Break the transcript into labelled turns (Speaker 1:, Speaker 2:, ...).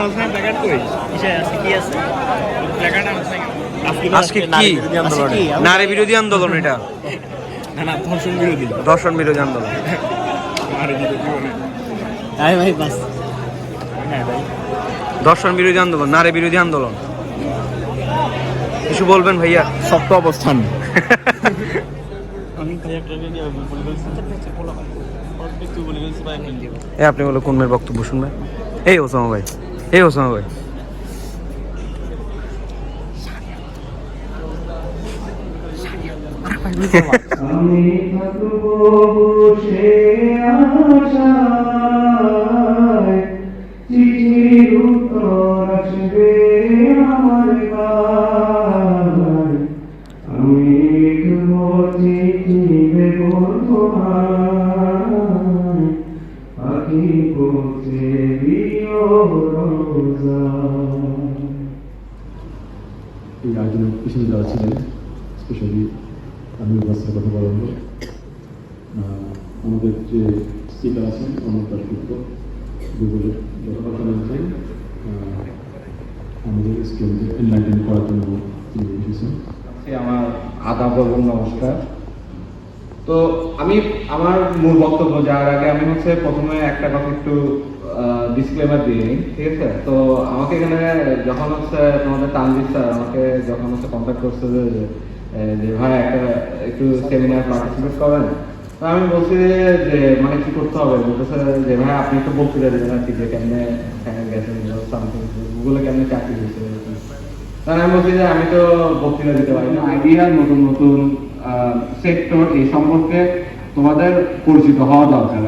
Speaker 1: আলোচনা প্ল্যাকার্ড কই?
Speaker 2: কিসে আছে কি আছে?
Speaker 1: প্ল্যাকার্ড
Speaker 3: আজকে কি? নারী বিরোধী আন্দোলন এটা।
Speaker 1: না না ধর্ষণ বিরোধী।
Speaker 3: দর্শন বিরোধী আন্দোলন।
Speaker 1: নারী
Speaker 2: আরে ভাই বাস। হ্যাঁ
Speaker 3: দর্শন বিরোধী আন্দোলন নারী বিরোধী আন্দোলন। কিছু বলবেন ভাইয়া?
Speaker 1: শক্ত অবস্থান।
Speaker 3: এ আপনি বলো কোন মেয়ের বক্তব্য শুনবেন? এই ওসামা ভাই এই ওসামা ভাই।
Speaker 4: আমি থাকব বসে আশায়
Speaker 5: স্পেশালি আমি বাচ্চার কথা বলা আমাদের যে স্পিকার আছেন অমরতার পুত্র গুগলের কথাবার্তা বলছেন আমাদের স্কিলকে এনলাইটেন করার জন্য তিনি এসেছেন।
Speaker 6: আমার আদাব এবং নমস্কার। তো আমি আমার মূল বক্তব্য যাওয়ার আগে আমি হচ্ছে প্রথমে একটা কথা একটু ডিসক্লেমার দিই নিই, ঠিক আছে? তো আমাকে এখানে যখন হচ্ছে তোমাদের তানজিদ স্যার আমাকে যখন হচ্ছে কন্ট্যাক্ট করছে যে যে ভাই একটা একটু সেমিনার পার্টিসিপেট করেন তো আমি বলছি যে মানে কি করতে হবে? বলতেছে যে ভাই আপনি একটু বক্তৃতা দেবেন আর কি যে কেমনে গেছেন সামথিং গুগলে কেমনে চাকরি হয়েছে কারণ আমি বলছি যে আমি তো বক্তৃতা দিতে পারি না আইডিয়া নতুন নতুন সেক্টর এই সম্পর্কে তোমাদের পরিচিত হওয়া দরকার।